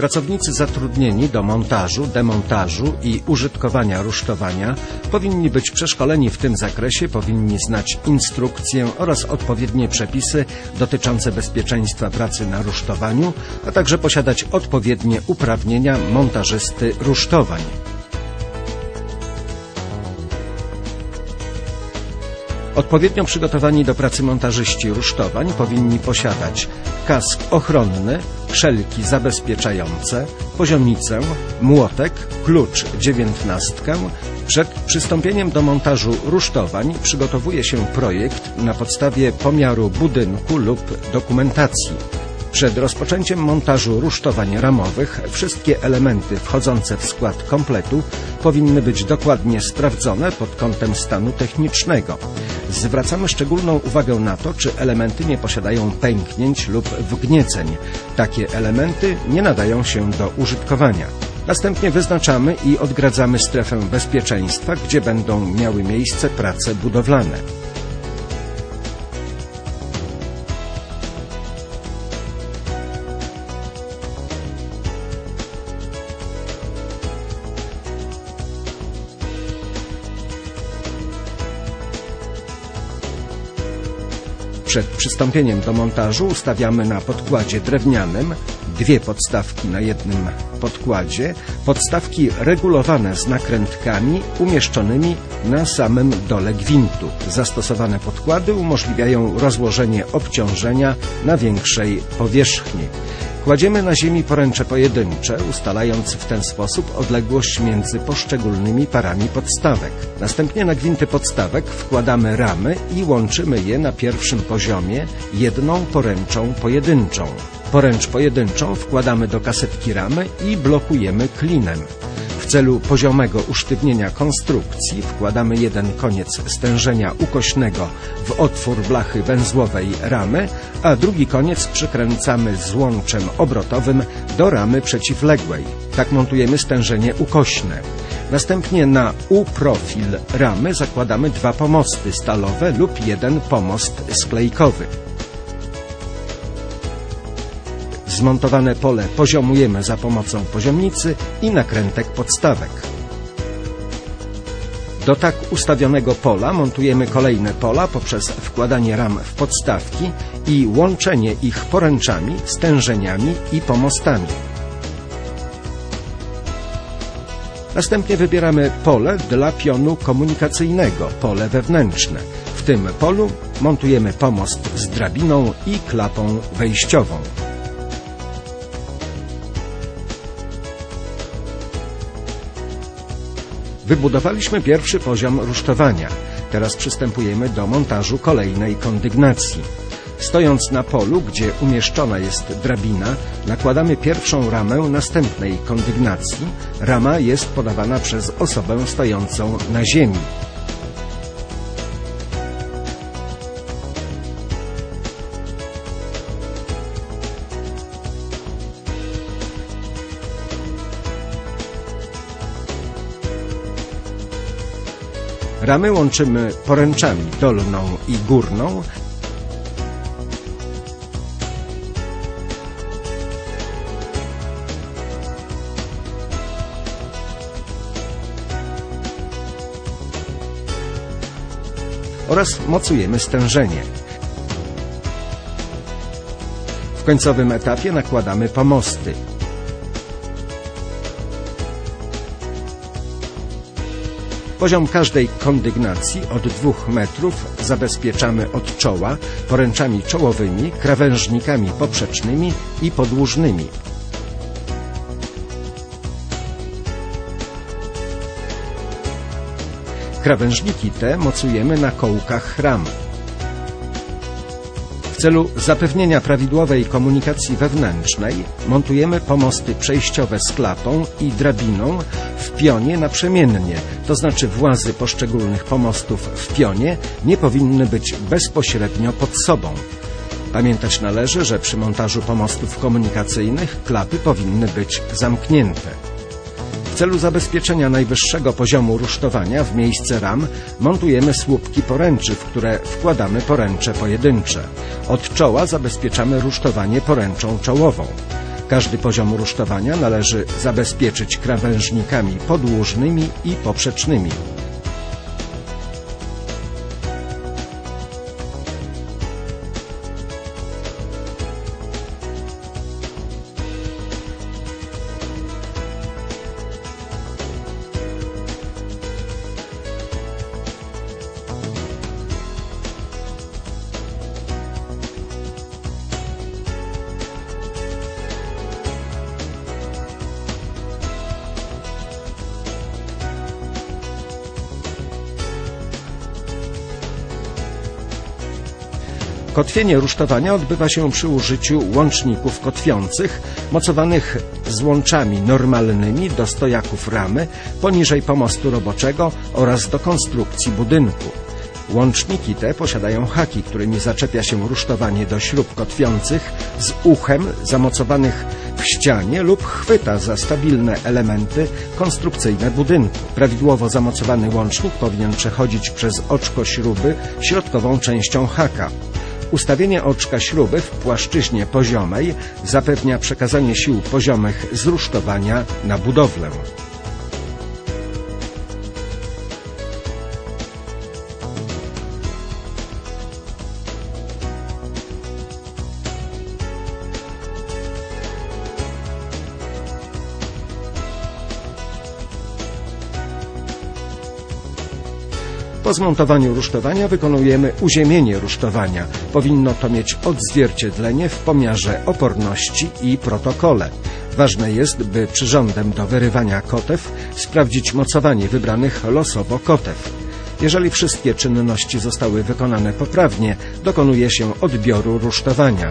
Pracownicy zatrudnieni do montażu, demontażu i użytkowania rusztowania powinni być przeszkoleni w tym zakresie, powinni znać instrukcję oraz odpowiednie przepisy dotyczące bezpieczeństwa pracy na rusztowaniu, a także posiadać odpowiednie uprawnienia montażysty rusztowań. Odpowiednio przygotowani do pracy montażyści rusztowań powinni posiadać kask ochronny, szelki zabezpieczające, poziomicę, młotek, klucz dziewiętnastkę. Przed przystąpieniem do montażu rusztowań przygotowuje się projekt na podstawie pomiaru budynku lub dokumentacji. Przed rozpoczęciem montażu rusztowań ramowych wszystkie elementy wchodzące w skład kompletu powinny być dokładnie sprawdzone pod kątem stanu technicznego. Zwracamy szczególną uwagę na to, czy elementy nie posiadają pęknięć lub wgnieceń. Takie elementy nie nadają się do użytkowania. Następnie wyznaczamy i odgradzamy strefę bezpieczeństwa, gdzie będą miały miejsce prace budowlane. Przed przystąpieniem do montażu ustawiamy na podkładzie drewnianym dwie podstawki na jednym podkładzie, podstawki regulowane z nakrętkami umieszczonymi na samym dole gwintu. Zastosowane podkłady umożliwiają rozłożenie obciążenia na większej powierzchni. Kładziemy na ziemi poręcze pojedyncze, ustalając w ten sposób odległość między poszczególnymi parami podstawek. Następnie na gwinty podstawek wkładamy ramy i łączymy je na pierwszym poziomie jedną poręczą pojedynczą. Poręcz pojedynczą wkładamy do kasetki ramy i blokujemy klinem. Celu poziomego usztywnienia konstrukcji wkładamy jeden koniec stężenia ukośnego w otwór blachy węzłowej ramy, a drugi koniec przykręcamy złączem obrotowym do ramy przeciwległej. Tak montujemy stężenie ukośne. Następnie na U-profil ramy zakładamy dwa pomosty stalowe lub jeden pomost sklejkowy. Zmontowane pole poziomujemy za pomocą poziomnicy i nakrętek podstawek. Do tak ustawionego pola montujemy kolejne pola poprzez wkładanie ram w podstawki i łączenie ich poręczami, stężeniami i pomostami. Następnie wybieramy pole dla pionu komunikacyjnego, pole wewnętrzne. W tym polu montujemy pomost z drabiną i klapą wejściową. Wybudowaliśmy pierwszy poziom rusztowania. Teraz przystępujemy do montażu kolejnej kondygnacji. Stojąc na polu, gdzie umieszczona jest drabina, nakładamy pierwszą ramę następnej kondygnacji. Rama jest podawana przez osobę stojącą na ziemi. Ramy łączymy poręczami dolną i górną. oraz mocujemy stężenie. W końcowym etapie nakładamy pomosty. Poziom każdej kondygnacji od 2 metrów zabezpieczamy od czoła poręczami czołowymi, krawężnikami poprzecznymi i podłużnymi. Krawężniki te mocujemy na kołkach ram. Celu zapewnienia prawidłowej komunikacji wewnętrznej montujemy pomosty przejściowe z klapą i drabiną w pionie naprzemiennie, to znaczy włazy poszczególnych pomostów w pionie nie powinny być bezpośrednio pod sobą. Pamiętać należy, że przy montażu pomostów komunikacyjnych klapy powinny być zamknięte. Celu zabezpieczenia najwyższego poziomu rusztowania w miejsce ram montujemy słupki poręczy, w które wkładamy poręcze pojedyncze. Od czoła zabezpieczamy rusztowanie poręczą czołową. Każdy poziom rusztowania należy zabezpieczyć krawężnikami podłużnymi i poprzecznymi. Kotwienie rusztowania odbywa się przy użyciu łączników kotwiących, mocowanych złączami normalnymi do stojaków ramy, poniżej pomostu roboczego oraz do konstrukcji budynku. Łączniki te posiadają haki, którymi zaczepia się rusztowanie do śrub kotwiących z uchem zamocowanych w ścianie lub chwyta za stabilne elementy konstrukcyjne budynku. Prawidłowo zamocowany łącznik powinien przechodzić przez oczko śruby środkową częścią haka. Ustawienie oczka śruby w płaszczyźnie poziomej zapewnia przekazanie sił poziomych z rusztowania na budowlę. Po zmontowaniu rusztowania wykonujemy uziemienie rusztowania. Powinno to mieć odzwierciedlenie w pomiarze oporności i protokole. Ważne jest, by przyrządem do wyrywania kotew sprawdzić mocowanie wybranych losowo kotew. Jeżeli wszystkie czynności zostały wykonane poprawnie, dokonuje się odbioru rusztowania.